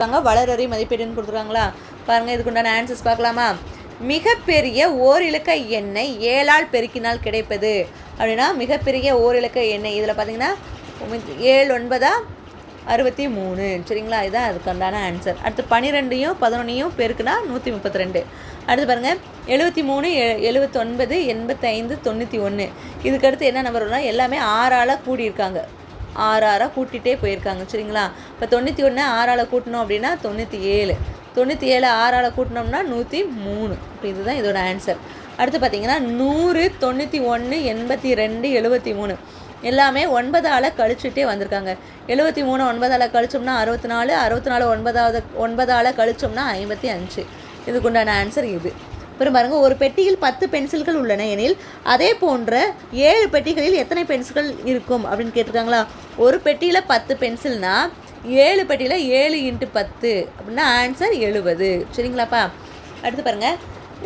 கொடுத்துருக்காங்க. வளரறி மதிப்பீடுன்னு கொடுத்துருக்காங்களா? பாருங்கள் இதுக்குண்டான ஆன்சர்ஸ் பார்க்கலாமா? மிகப்பெரிய ஓரிலக்க எண்ணெய் ஏழால் பெருக்கினால் கிடைப்பது. அப்படின்னா மிகப்பெரிய ஓரிலக்க எண்ணெய். இதில் பார்த்தீங்கன்னா ஏழு ஒன்பதா? அறுபத்தி மூணு. சரிங்களா? இதுதான் அதுக்குண்டான ஆன்சர் அடுத்து பன்னிரெண்டையும் பதினொன்றையும் பெருக்குனா நூற்றி முப்பத்தி ரெண்டு. அடுத்து பாருங்கள் எழுபத்தி மூணு எ எழுபத்தொன்பது எண்பத்தைந்து தொண்ணூற்றி ஒன்று இதுக்கடுத்து என்ன நம்பர் வரும்னா எல்லாமே ஆறால் கூடியிருக்காங்க. ஆறு ஆறாக கூட்டிகிட்டே போயிருக்காங்க சரிங்களா? இப்போ தொண்ணூற்றி ஒன்று ஆறால் கூட்டணும் அப்படின்னா தொண்ணூற்றி ஏழு தொண்ணூற்றி ஏழு ஆறால் கூட்டினோம்னா நூற்றி மூணு இப்போ இதுதான் இதோட ஆன்சர் அடுத்து பார்த்தீங்கன்னா நூறு தொண்ணூற்றி ஒன்று எண்பத்தி ரெண்டு எழுபத்தி மூணு எல்லாமே ஒன்பதால் கழிச்சுட்டே வந்திருக்காங்க. எழுபத்தி மூணு ஒன்பதால் கழிச்சோம்னா அறுபத்தி நாலு அறுபத்தி நாலு ஒன்பதாவது ஒன்பதால் கழிச்சோம்னா ஐம்பத்தி அஞ்சு. இதுக்குண்டான ஆன்சர் இது. அப்புறம் பாருங்க ஒரு பெட்டியில் பத்து பென்சில்கள் உள்ளன எனில் அதே போன்ற ஏழு பெட்டிகளில் எத்தனை பென்சில்கள் இருக்கும் அப்படின்னு கேட்டிருக்காங்களா? ஒரு பெட்டியில் பத்து பென்சில்னா ஏழு பெட்டியில் ஏழு இன்ட்டு பத்து அப்படின்னா ஆன்சர் எழுபது சரிங்களாப்பா? அடுத்து பாருங்கள்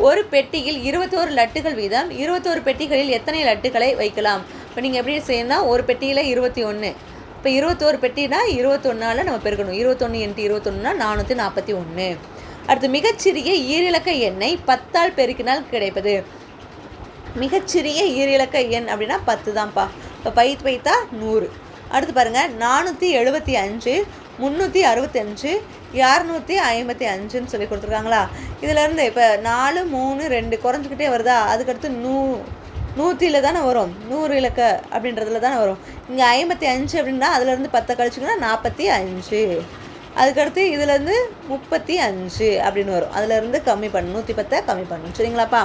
ஒரு பெட்டியில் இருபத்தோரு லட்டுகள் வீதம் இருபத்தோரு பெட்டிகளில் எத்தனை லட்டுகளை வைக்கலாம்? இப்போ நீங்கள் எப்படி செய்யணும்னா ஒரு பெட்டியில் இருபத்தி ஒன்று இப்போ இருபத்தோரு பெட்டினா இருபத்தொன்னால் நம்ம பெருக்கணும். இருபத்தொன்று இன்ட்டு இருபத்தொன்னுனா நானூற்றி நாற்பத்தி ஒன்று அடுத்து மிகச்சிறிய ஈரிலக்க எண்ணை பத்தால் பெருக்கினால் கிடைப்பது. மிகச்சிறிய ஈரிலக்க எண் அப்படின்னா பத்து தான்ப்பா. இப்போ பைத்து பைத்தா நூறு. அடுத்து பாருங்கள் நானூற்றி எழுபத்தி அஞ்சு முந்நூற்றி அறுபத்தஞ்சு இரநூத்தி ஐம்பத்தி அஞ்சுன்னு சொல்லி கொடுத்துருக்காங்களா? இதிலேருந்து இப்போ நாலு மூணு ரெண்டு குறைஞ்சிக்கிட்டே வருதா? அதுக்கடுத்து நூ நூற்றியில் தானே வரும். நூறு இலக்க அப்படின்றதுல தானே வரும். இங்கே ஐம்பத்தி அஞ்சு அப்படின்னா அதுலேருந்து பத்தை கழிச்சிங்கன்னா நாற்பத்தி அஞ்சு. அதுக்கடுத்து இதுலேருந்து முப்பத்தி அஞ்சு அப்படின்னு வரும். அதுலேருந்து கம்மி பண்ணணும் நூற்றி பத்தை கம்மி பண்ணணும் சரிங்களாப்பா?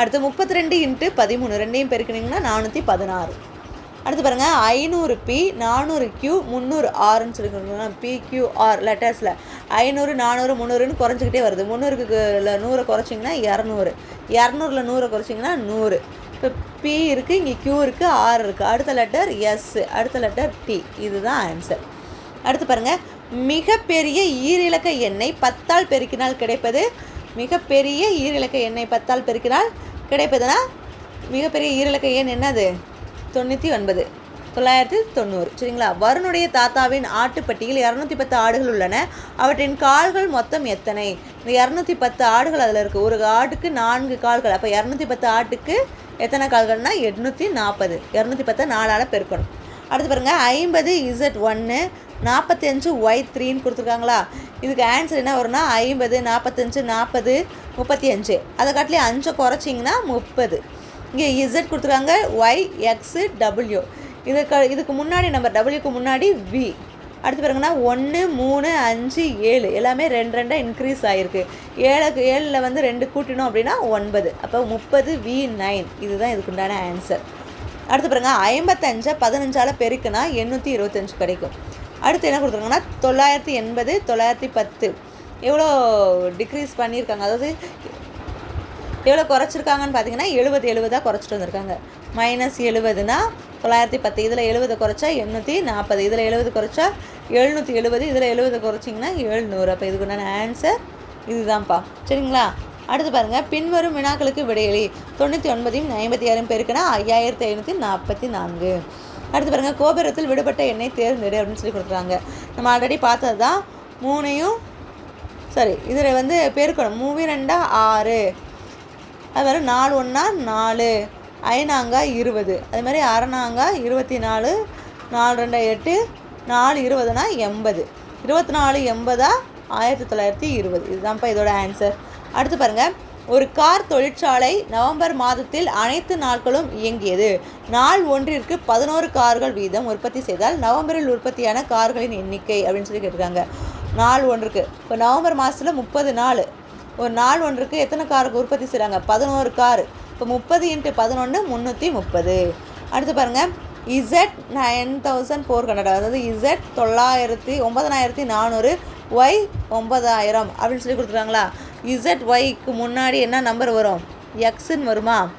அடுத்து முப்பத்தி ரெண்டு இன்ட்டு பதிமூணு. ரெண்டையும் பெருக்கினீங்கன்னா நானூற்றி பதினாறு. அடுத்து பாருங்கள் ஐநூறு பி நானூறு கியூ முந்நூறு ஆறுன்னு சொல்லி பி கியூ ஆர் லெட்டர்ஸில் ஐநூறு நானூறு முந்நூறுன்னு குறைஞ்சிக்கிட்டே வருது. முந்நூறுக்கு நூறை குறைச்சிங்கன்னா இரநூறு. இரநூறுல நூறை குறைச்சிங்கன்னா நூறு. இப்போ பி இருக்குது இங்கே கியூ இருக்குது ஆர் இருக்குது அடுத்த லெட்டர் எஸ் அடுத்த லெட்டர் டி இதுதான் ஆன்சர் அடுத்து பாருங்கள் மிகப்பெரிய ஈரிலக்க எண்ணெய் பத்தால் பெருக்கினால் கிடைப்பது? மிகப்பெரிய ஈரிலக்க எண்ணெய் பத்தால் பெருக்கினால் கிடைப்பதுனா? மிகப்பெரிய ஈரிலக்க எண் என்னது? தொண்ணூற்றி ஒன்பது. தொள்ளாயிரத்தி தொண்ணூறு. சரிங்களா? வருணுடைய தாத்தாவின் ஆட்டுப்பட்டியில் இரநூத்தி பத்து ஆடுகள் உள்ளன. அவற்றின் கால்கள் மொத்தம் எத்தனை? இந்த இரநூத்தி பத்து ஆடுகள் அதில் இருக்குது ஒரு ஆட்டுக்கு நான்கு கால்கள். அப்போ இரநூத்தி பத்து ஆட்டுக்கு எத்தனை கால்கள்னா? எட்நூற்றி நாற்பது. இரநூத்தி பத்தை நாலால் பெருக்கணும். அடுத்து பாருங்கள் ஐம்பது இசட் ஒன்று நாற்பத்தஞ்சு ஒய் த்ரீன்னு கொடுத்துருக்காங்களா? இதுக்கு ஆன்சர் என்ன வரும்னா ஐம்பது நாற்பத்தஞ்சு நாற்பது முப்பத்தி அஞ்சு அதை காட்டிலே அஞ்சை குறைச்சிங்கன்னா முப்பது. இங்கே இசட் கொடுத்துருக்காங்க ஒய் எக்ஸு டபுள்யூ இதுக்கு இதுக்கு முன்னாடி நம்பர் டபுள்யூக்கு முன்னாடி வி அடுத்து பாருங்கன்னா ஒன்று மூணு அஞ்சு ஏழு. எல்லாமே ரெண்டு ரெண்டாக இன்க்ரீஸ் ஆகிருக்கு ஏழுக்கு ஏழில் வந்து ரெண்டு கூட்டினோம் அப்படின்னா ஒன்பது. அப்போ முப்பது வி நைன் இதுதான் இதுக்குண்டான ஆன்சர் அடுத்து பாருங்கள் ஐம்பத்தஞ்சை பதினஞ்சால் பெருக்குனா எண்ணூற்றி இருபத்தஞ்சு கிடைக்கும். அடுத்து என்ன கொடுத்துருக்காங்கன்னா தொள்ளாயிரத்தி எண்பது தொள்ளாயிரத்தி பத்து. எவ்வளோ டிக்ரீஸ் பண்ணியிருக்காங்க? அதாவது எவ்வளோ குறைச்சிருக்காங்கன்னு பார்த்தீங்கன்னா எழுபது எழுபதாக குறைச்சிட்டு வந்திருக்காங்க. மைனஸ் எழுபதுனா தொள்ளாயிரத்தி பத்து. இதில் எழுபது குறைச்சா எண்ணூற்றி நாற்பது இதில் எழுபது குறைச்சா எழுநூற்றி எழுபது. இதில் எழுபது குறைச்சிங்கன்னா எழுநூறு. அப்போ இதுக்குண்டான ஆன்சர் இதுதான்ப்பா. சரிங்களா? அடுத்து பாருங்கள் பின்வரும் வினாக்களுக்கு விடையளி. தொண்ணூற்றி ஒன்பதையும் ஐம்பத்தி ஆறும் பேருக்குன்னா ஐயாயிரத்தி ஐநூற்றி நாற்பத்தி நான்கு. அடுத்து பாருங்கள் கோபுரத்தில் விடுபட்ட எண்ணெய் தேர்ந்தெடு அப்படின்னு சொல்லி கொடுக்குறாங்க. நம்ம ஆல்ரெடி பார்த்தது தான் மூணையும் சரி இதில் வந்து பெருக்கணும். மூவி ரெண்டா ஆறு. அது மாதிரி நாலு ஒன்றா நாலு. ஐநாங்கா இருபது. அது மாதிரி அரணாங்கா இருபத்தி நாலு நாலு ரெண்டா எட்டு நாலு இருபதுனா எண்பது. இருபத்தி நாலு எண்பதா ஆயிரத்தி தொள்ளாயிரத்தி இருபது. இதுதான்ப்பா இதோட ஆன்சர் அடுத்து பாருங்கள் ஒரு கார் தொழிற்சாலை நவம்பர் மாதத்தில் அனைத்து நாட்களும் இயங்கியது. நாள் ஒன்றிற்கு பதினோரு கார்கள் வீதம் உற்பத்தி செய்தால் நவம்பரில் உற்பத்தியான கார்களின் எண்ணிக்கை அப்படின்னு சொல்லி கேட்டிருக்காங்க. நாள் ஒன்றுக்கு இப்போ நவம்பர் மாதத்தில் முப்பது நாள். ஒரு நாள் ஒன்றுக்கு எத்தனை காருக்கு உற்பத்தி செய்கிறாங்க பதினோரு கார். இப்போ முப்பது இன்ட்டு பதினொன்று முந்நூற்றி முப்பது. அடுத்து பாருங்கள் Z nine thousand four hundred அதாவது இசட் தொள்ளாயிரத்தி ஒன்பதனாயிரத்தி நானூறு ஒய் ஒன்பதாயிரம் அப்படின்னு சொல்லி கொடுத்துருக்காங்களா? இசட் ஒய்க்கு முன்னாடி என்ன நம்பர் வரும்? எக்ஸுன்னு வருமா?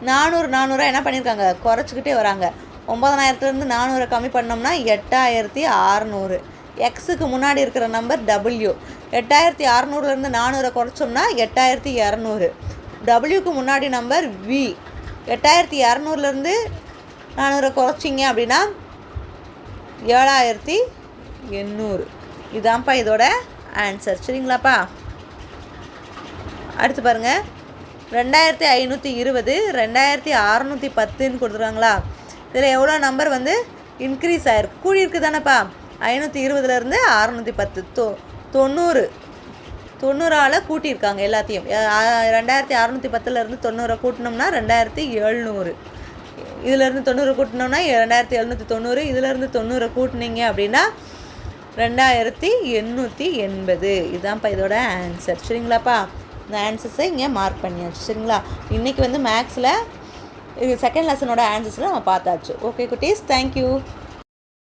நானூறு நானூறாக என்ன பண்ணியிருக்காங்க குறைச்சிக்கிட்டே வராங்க. ஒம்பதனாயிரத்துலேருந்து நானூறை கம்மி பண்ணோம்னா எட்டாயிரத்தி அறநூறு. எக்ஸுக்கு முன்னாடி இருக்கிற நம்பர் டபிள்யூ எட்டாயிரத்தி அறநூறுலேருந்து நானூறை குறைச்சோம்னா எட்டாயிரத்தி இரநூறு. டபிள்யூக்கு முன்னாடி நம்பர் வி எட்டாயிரத்தி இரநூறுலேருந்து நானூறை குறைச்சிங்க அப்படின்னா ஏழாயிரத்தி எண்ணூறு. இதான்ப்பா இதோட ஆன்சர் சரிங்களாப்பா? அடுத்து பாருங்கள் ரெண்டாயிரத்தி ஐநூற்றி இருபது ரெண்டாயிரத்தி அறநூற்றி பத்துன்னு கொடுத்துருக்காங்களா? இதில் எவ்வளோ நம்பர் வந்து இன்க்ரீஸ் ஆயிருக்கு? கூடியிருக்கு தானேப்பா. ஐநூற்றி இருபதுலேருந்து அறநூற்றி பத்து. தொ தொண்ணூறு. தொண்ணூறால் கூட்டியிருக்காங்க எல்லாத்தையும். ரெண்டாயிரத்தி அறநூற்றி பத்துலேருந்து தொண்ணூறை கூட்டினோம்னா ரெண்டாயிரத்தி எழுநூறு. இதிலேருந்து தொண்ணூறு கூட்டினோம்னா ரெண்டாயிரத்தி எழுநூற்றி தொண்ணூறு. இதிலேருந்து தொண்ணூறை கூட்டினீங்க அப்படின்னா ரெண்டாயிரத்தி எண்ணூற்றி எண்பது. இதுதான்ப்பா இதோட ஆன்சர் சரிங்களாப்பா? இந்த ஆன்சர்ஸை இங்கே மார்க் பண்ணியாச்சு. சரிங்களா? இன்றைக்கி வந்து மேக்ஸில் இது செகண்ட் லெசனோட ஆன்சர்ஸில் நம்ம பார்த்தாச்சு. ஓகே குட்டீஸ் தேங்க்யூ